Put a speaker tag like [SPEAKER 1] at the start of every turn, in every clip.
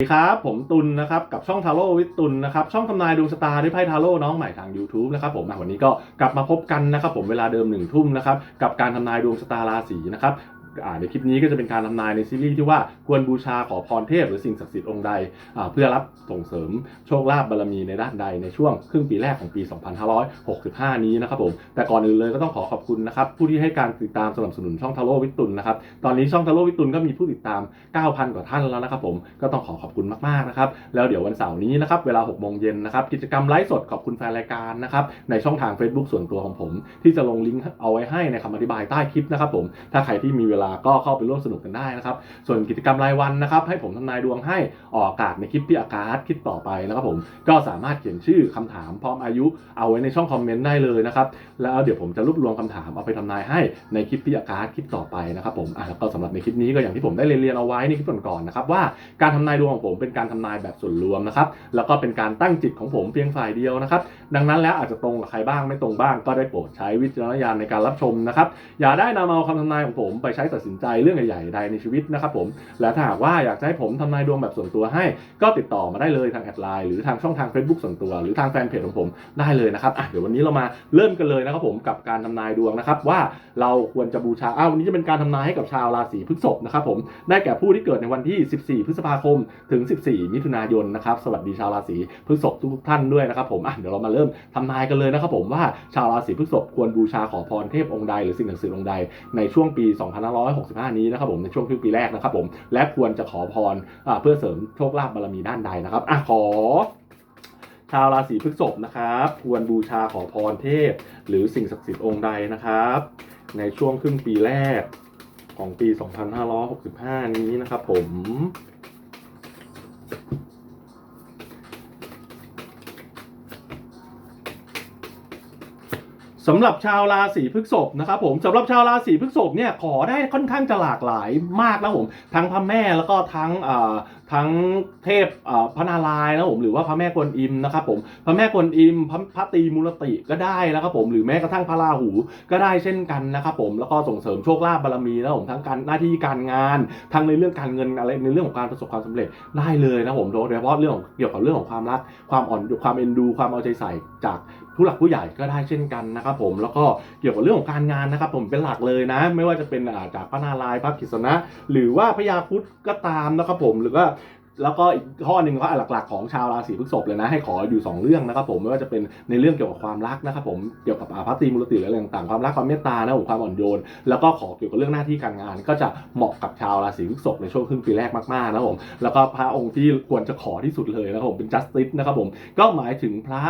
[SPEAKER 1] สวัสดีครับ ผมตุลนะครับกับช่องทาโร่วิตุลนะครับช่องทำนายดวงชะตาด้วยไพ่ทาโร่น้องใหม่ทาง YouTube นะครับผมวันนี้ก็กลับมาพบกันนะครับผมเวลาเดิมหนึ่งทุ่มนะครับกับการทำนายดวงชะตาราศีนะครับ ในคลิปนี้ก็จะเป็นการทำนายในซีรีส์ที่ว่าควรบูชาขอพรเทพหรือสิ่งศักดิ์สิทธิ์องค์ใดเพื่อรับส่งเสริมโชคลาภบารมีในด้านใดในช่วงครึ่งปีแรกของปี 2565 นี้นะครับผมแต่ก่อนอื่นเลยก็ต้องขอขอบคุณนะครับผู้ที่ให้การติดตามสนับสนุนช่องทาโร่วิตุลนะครับตอนนี้ช่องทาโร่วิตุลก็มีผู้ติดตาม 9,000 กว่าท่านแล้วนะครับผมก็ต้องขอขอบคุณมากๆนะครับแล้วเดี๋ยววันเสาร์นี้นะครับเวลา6โมงเย็นนะครับกิจกรรมไลฟ์สดขอบคุณแฟนรายการนะครับในช่องทาง Facebook ส่วนตัวของผม ที่จะลงลิงก์เอาไว้ให้ในคำอธิบายใต้คลิปนะครับผมถ้าใครที่มีเวลาก็เข้าไปร่วมสนุกกันได้นะครับ ส่วนกิจกรรมรายวันนะครับ ให้ผมทำนายดวงให้ออกอากาศในคลิปพี่อากาศคลิปต่อไปนะครับผมก็สามารถเขียนชื่อคำถามพร้อมอายุเอาไว้ในช่องคอมเมนต์ได้เลยนะครับ แล้วเดี๋ยวผมจะรวบรวมคำถามเอาไปทำนายให้ในคลิปพี่อากาศคลิปต่อไปนะครับผมอะแล้วก็สำหรับในคลิปนี้ก็อย่างที่ผมได้เรียนเอาไว้ในคลิปก่อนๆนะครับว่าการทำนายดวงของผมเป็นการทำนายแบบส่วนรวมนะครับแล้วก็เป็นการตั้งจิตของผมเพียงฝ่ายเดียวนะครับดังนั้นแล้วอาจจะตรงกับใครบ้างไม่ตรงบ้าง ก็ได้โปรดใช้วิจารณญาณในการรับชมนะครับอย่าได้นำเอาคำทำนายของผมไปใช้ตัดสินใจเรื่องใหญ่ๆใดในชีวิตนะครับผม และถ้าหากว่าอยากจะให้ผมทำนายดวงแบบส่วนตัวให้ ก็ติดต่อมาได้เลยทางแอดไลน์หรือทางช่องทาง Facebook ส่วนตัว หรือทางแฟนเพจของผมได้เลยนะครับอะเดี๋ยววันนี้เรามาเริ่มกันเลยนะครับผมกับการทำนายดวงนะครับว่าเราควรจะบูชาอ้าววันนี้จะเป็นการทำนายให้กับชาวราศีพฤษภนะครับผมได้แก่ผู้ที่เกิดในวันที่ 14 พฤษภาคม ถึง 14 มิถุนายนนะครับสวัสดีชาวราศีพฤษภทุกท่านด้วยนะครับผมอะเดี๋ยวเรามาเริ่มทำนายกันเลยนะครับผมว่าชาวราศีพฤษภควรบูชาขอพรเทพองค์ใดหรือสิ่งศักดิ์สิทธิ์องค์ใดในช่วงปี2565 นี้นะครับผมในช่วงครึ่งปีแรกนะครับผมและควรจะขอพรอเพื่อเสริมโชคลาภบารมีด้านใดนะครับอะขอชาวราศีพฤษภนะครับ ควรบูชาขอพรเทพ หรือสิ่งศักดิ์สิทธิ์องค์ใดนะครับ ในช่วงครึ่งปีแรกของปี 2565 นี้นะครับผม สำหรับชาวราศีพฤษภนะครับผมสำหรับชาวราศีพฤษภเนี่ยขอได้ค่อนข้างจะหลากหลายมากนะผมทั้งพระแม่แล้วก็ทั้ง ทั้งเทพพระนารายณ์นะผมหรือว่าพระแม่กวนอิมนะครับผมพระแม่กวนอิมพระพระตีมูลติก็ได้นะครับผมหรือแม้กระทั่งพระราหูก็ได้เช่นกันนะครับผมแล้วก็ส่งเสริมโชคลาภบารมีนะผมทั้งการหน้าที่การงานทั้งในเรื่องการเงินอะไรในเรื่องของการประสบความสำเร็จได้เลยนะผมโดยเฉพาะเรื่องเกี่ยวกับเรื่องของความรักความอ่อนความเอ็นดู ความเอาใจใส่จากผู้หลักผู้ใหญ่ก็ได้เช่นกันนะครับผมแล้วก็เกี่ยวกับเรื่องของการงานนะครับ ผมเป็นหลักเลยนะ ไม่ว่าจะเป็นจากพระนารายณ์พระกฤษณะหรือว่าพญาครุดก็ตามนะครับผมหรือว่า แล้วก็อีกข้อหนึ่งก็หลักๆของชาวราศีพฤษภเลยนะ ให้ขออยู่ 2 เรื่องนะครับผมไม่ว่าจะเป็นในเรื่องเกี่ยวกับความรักนะครับผมเกี่ยวกับอาภัตติมุรติหรืออะไรต่างๆความรักความเมตตานะผมความอ่อนโยน แล้วก็ขอเกี่ยวกับเรื่องหน้าที่การงาน ก็จะเหมาะกับชาวราศีพฤษภในช่วงครึ่งปีแรกมากๆนะครับผมแล้วก็พระองค์ที่ควรจะขอที่สุดเลยนะครับผมเป็น justice นะครับผมก็หมายถึงพระ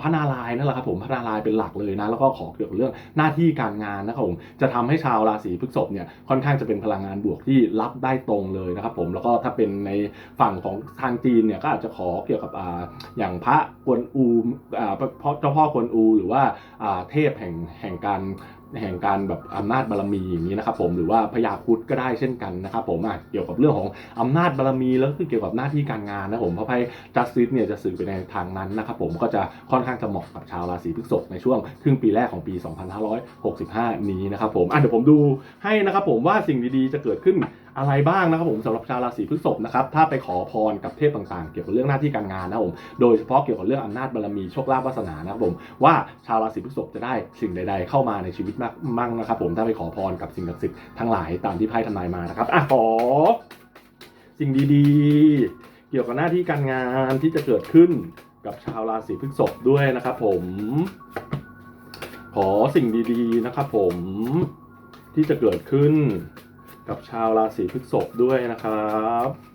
[SPEAKER 1] พระนารายณ์นั่นแหละครับผมพระนารายณ์เป็นหลักเลยนะแล้วก็ขอเกี่ยวกับเรื่องหน้าที่การงานนะครับผมจะทำให้ชาวราศีพฤษภเนี่ยค่อนข้างจะเป็นพลังงานบวกที่รับได้ตรงเลยนะครับผมแล้วก็ถ้าเป็นในฝั่งของทางจีนเนี่ยก็อาจจะขอเกี่ยวกับออย่างพระกวนอูเจ้าพ่อกวนอู หรือว่าเทพแห่งแห่งการแห่งการแบบอำนาจบารมีอย่างนี้นะครับผมหรือว่าพญาคุดก็ได้เช่นกันนะครับผมเกี่ยวกับเรื่องของอำนาจบารมีแล้วก็คือเกี่ยวกับหน้าที่การงานนะผมเพราะไพ่จัสติสเนี่ยจะสื่อไปในทางนั้นนะครับผมก็จะค่อนข้างจะเหมาะกับชาวราศีพฤษภในช่วงครึ่งปีแรกของปี 2565 นี้นะครับผมอะเดี๋ยวผมดูให้นะครับผมว่าสิ่งดีๆจะเกิดขึ้น อะไรบ้างนะครับผมสำหรับชาวราศีพฤษภนะครับถ้าไปขอพรกับเทพต่างๆ เกี่ยวกับเรื่องหน้าที่การงานนะครับผมโดยเฉพาะเกี่ยวกับเรื่องอำนาจบารมีโชคลาภวาสนานะครับผมว่าชาวราศีพฤษภจะได้สิ่งใด ๆ เข้ามาในชีวิตมากมั่งนะครับผมถ้าไปขอพรกับสิ่งศักดิ์สิทธิ์ทั้งหลายตามที่ไพ่ทำนายมานะครับอะขอสิ่งดีๆ เกี่ยวกับหน้าที่การงานที่จะเกิดขึ้นกับชาวราศีพฤษภด้วยนะครับผมขอสิ่งดีๆนะครับผมที่จะเกิดขึ้น กับชาวราศีพฤษภด้วยนะครับ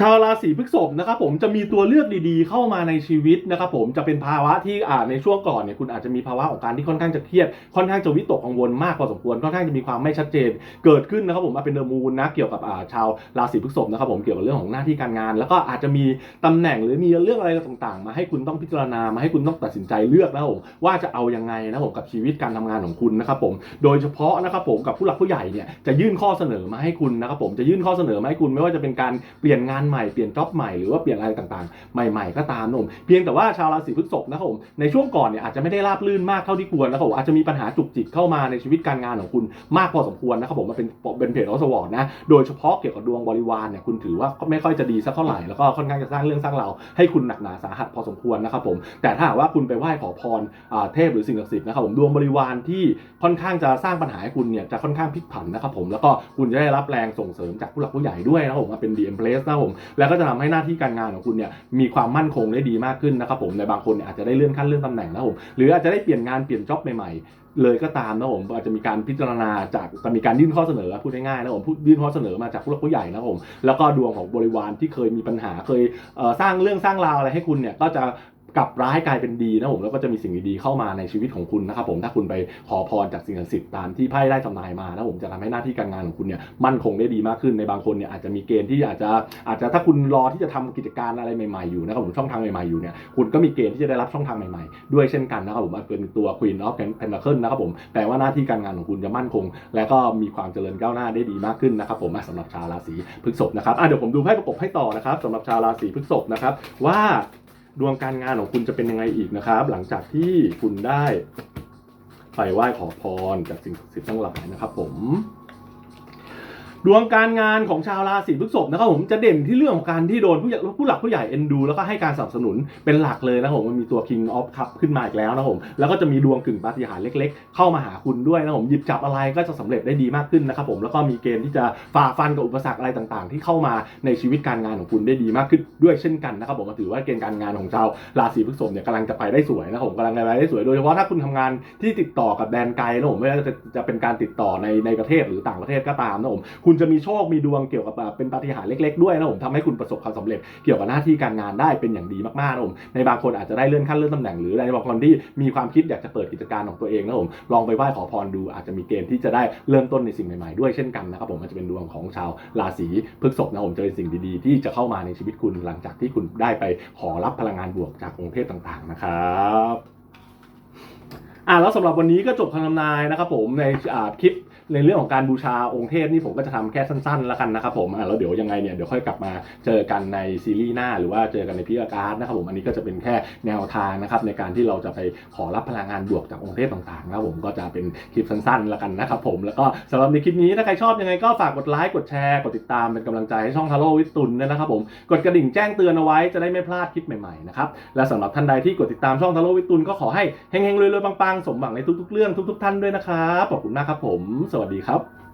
[SPEAKER 1] ชาวราศีพฤษภนะครับผมจะมีตัวเลือกดีๆ เข้ามาในชีวิตนะครับผมจะเป็นภาวะที่อ่าในช่วงก่อนเนี่ยคุณอาจจะมีภาวะของการที่ค่อนข้างจะเครียดค่อนข้างจะวิตกกังวลมากพอสมควรค่อนข้างจะมีความไม่ชัดเจน เกิดขึ้นนะครับผมมาเป็นเดอร์มูนนะเกี่ยวกับอ่าชาวราศีพฤษภนะครับผมเกี่ยวกับเรื่องของหน้าที่การงาน แล้วก็อาจจะมีตำแหน่งหรือมีเรื่องอะไรต่างๆ มาให้คุณต้องพิจารณามาให้คุณต้องตัดสินใจเลือกนะครับผมว่าจะเอายังไงนะครับผมกับชีวิตการทำงานของคุณนะครับผมโดยเฉพาะนะครับผมกับผู้หลักผู้ใหญ่เนี่ยจะยื่นข้อเสนอมาให้คุณนะครับผมจะยื่นข้อเสนอมาให้คุณไม่ว่าจะเป็นการเปลี่ยนงานใหม่เปลี่ยนจ็อบใหม่หรือว่าเปลี่ยนอะไรต่างๆ ใหม่ๆก็ตามนะผมเพียงแต่ว่าชาวราศีพฤษภนะครับผมในช่วงก่อนเนี่ยอาจจะไม่ได้ราบรื่นมากเท่าที่ควรนะครับผมอาจจะมีปัญหาจุกจิกเข้ามาในชีวิตการงานของคุณมากพอสมควรนะครับผมมันเป็นเป็นเพจออสวอร์ดนะโดยเฉพาะเกี่ยวกับดวงบริวารเนี่ยคุณถือว่าก็ไม่ค่อยจะดีสักเท่าไหร่แล้วก็ค่อนข้างจะสร้างเรื่องสร้างราวให้คุณหนักหนาสาหัสพอสมควรนะครับผมแต่ถ้าหากว่าคุณไปไหว้ขอพรเทพหรือสิ่งศักดิ์สิทธิ์นะครับผมดวงบริวารที่ค่อนข้างจะสร้างปัญหาให้คุณเนี่ยจะค่อนข้างพลิกผันนะครับผมแล้วก็คุณจะได้รับแรงส่งเสริมจากผู้หลักผู้ใหญ่ด้วยนะครับผมมาเป็น DM Place นะครับผมแล้วก็จะทำให้หน้าที่การงานของคุณเนี่ยมีความมั่นคงได้ดีมากขึ้นนะครับผมในบางคนเนี่ยอาจจะได้เลื่อนขั้นเลื่อนตำแหน่งนะครับผมหรืออาจจะได้เปลี่ยนงานเปลี่ยนจ็อบใหม่ๆเลยก็ตามนะผมอาจจะมีการพิจารณาจากจะมีการยื่นข้อเสนอพูดง่ายๆนะผมพูดยื่นข้อเสนอมาจากผู้หลักผู้ใหญ่นะครับผมแล้วก็ดวงของบริวารที่เคยมีปัญหาเคยสร้างเรื่องสร้างราวอะไรให้คุณเนี่ยก็จะ กลับร้ายกลายเป็นดีนะผมแล้วก็จะมีสิ่งดีๆเข้ามาในชีวิตของคุณนะครับผมถ้าคุณไปขอพรจากสิ่งศักดิ์สิทธิ์ตามที่ไพ่ได้ทำนายมานะผมจะทำให้หน้าที่การงานของคุณเนี่ยมั่นคงได้ดีมากขึ้นในบางคนเนี่ยอาจจะมีเกณฑ์ที่อาจจะอาจจะถ้าคุณรอที่จะทำกิจการอะไรใหม่ๆอยู่นะครับผมช่องทางใหม่ๆอยู่เนี่ยคุณก็มีเกณฑ์ที่จะได้รับช่องทางใหม่ๆ ด้วยเช่นกันนะครับผมเป็นตัว Queen of Pentacle นะครับผมแปลว่าหน้าที่การงานของคุณจะมั่นคง และก็มีความเจริญก้าวหน้าได้ดีมากขึ้นนะครับผมสำหรับชาวราศีพฤษภนะครับอะเดี๋ยวผมดูไพ่ประกบให้ต่อนะครับสำหรับชาวราศีพฤษภนะครับว่า ดวงการงานของคุณจะเป็นยังไงอีกนะครับ หลังจากที่คุณได้ไปไหว้ขอพรจากสิ่งศักดิ์สิทธิ์ทั้งหลายนะครับผม ดวงการงานของชาวราศีพฤษภนะครับผมจะเด่นที่เรื่องของการที่โดนผู้ใหญ่ผู้หลักผู้ใหญ่เอ็นดู แล้วก็ให้การสนับสนุนเป็นหลักเลยนะครับผมมันมีตัว King of Cup ขึ้นมาอีกแล้วนะครับผมแล้วก็จะมีดวงกึ่งปาฏิหาริย์เล็ก ๆ เข้ามาหาคุณด้วยนะครับผมหยิบจับอะไรก็จะสำเร็จได้ดีมากขึ้นนะครับผมแล้วก็มีเกณฑ์ที่จะฝ่าฟันกับอุปสรรคอะไรต่างๆ ที่เข้ามาในชีวิตการงานของคุณได้ดีมากขึ้นด้วยเช่นกันนะครับผมถือว่าเกณฑ์การงานของชาวราศีพฤษภเนี่ยกำลังจะไปได้สวยนะครับผมกำลังจะไปได้สวยโดยเฉพาะถ้าคุณทำงานที่ติดต่อกับแดนไกลนะผมไม่ว่าจะจะเป็นการติดต่อในในประเทศหรือต่างประเทศก็ตามนะผมคุณจะมีโชคมีดวงเกี่ยวกับเป็นปาฏิหาริย์เล็ก ๆด้วยนะผมทำให้คุณประสบความสำเร็จเกี่ยวกับหน้าที่การงานได้เป็นอย่างดีมากๆนะผมในบางคนอาจจะได้เลื่อนขั้นเลื่อนตำแหน่งหรือในบางคนที่มีความคิดอยากจะเปิดกิจการของตัวเองนะผมลองไปไหว้ขอพรดูอาจจะมีเกณฑ์ที่จะได้เริ่มต้นในสิ่งใหม่ๆด้วยเช่นกันนะครับผมอาจจะเป็นดวงของชาวราศีพฤษภนะผมจะเป็นสิ่งดีๆ ที่จะเข้ามาในชีวิตคุณหลังจากที่คุณได้ไปขอรับพลังงานบวกจากองค์เทพต่างๆนะครับอ่าแล้วสำหรับวันนี้ก็จบคำทำนายนะครับผมในคลิป ในเรื่องของการบูชาองค์เทพนี่ผมก็จะทำแค่สั้นๆแล้วกันนะครับผมแล้วเดี๋ยวยังไงเนี่ยเดี๋ยวค่อยกลับมาเจอกันในซีรีส์หน้า หรือว่าเจอกันในพิธีการ์ดนะครับผมอันนี้ก็จะเป็นแค่แนวทางนะครับในการที่เราจะไปขอรับพลังงานบวกจากองค์เทพต่างๆนะครับผมก็จะเป็นคลิปสั้นๆแล้วกันนะครับผมแล้วก็สำหรับในคลิปนี้ถ้าใครชอบยังไงก็ฝากกดไลค์กดแชร์กดติดตามเป็นกำลังใจให้ช่องทาโร่วิตุนด้นะครับผมกดกระดิ่งแจ้งเตือนเอาไว้จะได้ไม่พลาดคลิปใหม่ๆนะครับและสำหรับท่านใดที่กดติดตามช่องทาโร่วิตุลก็ขอให้เฮงๆรวยๆปังๆสมหวังในทุกๆเรื่องทุก ๆ ท่านด้วยนะครับขอบคุณมากครับผมสวัสดีครับ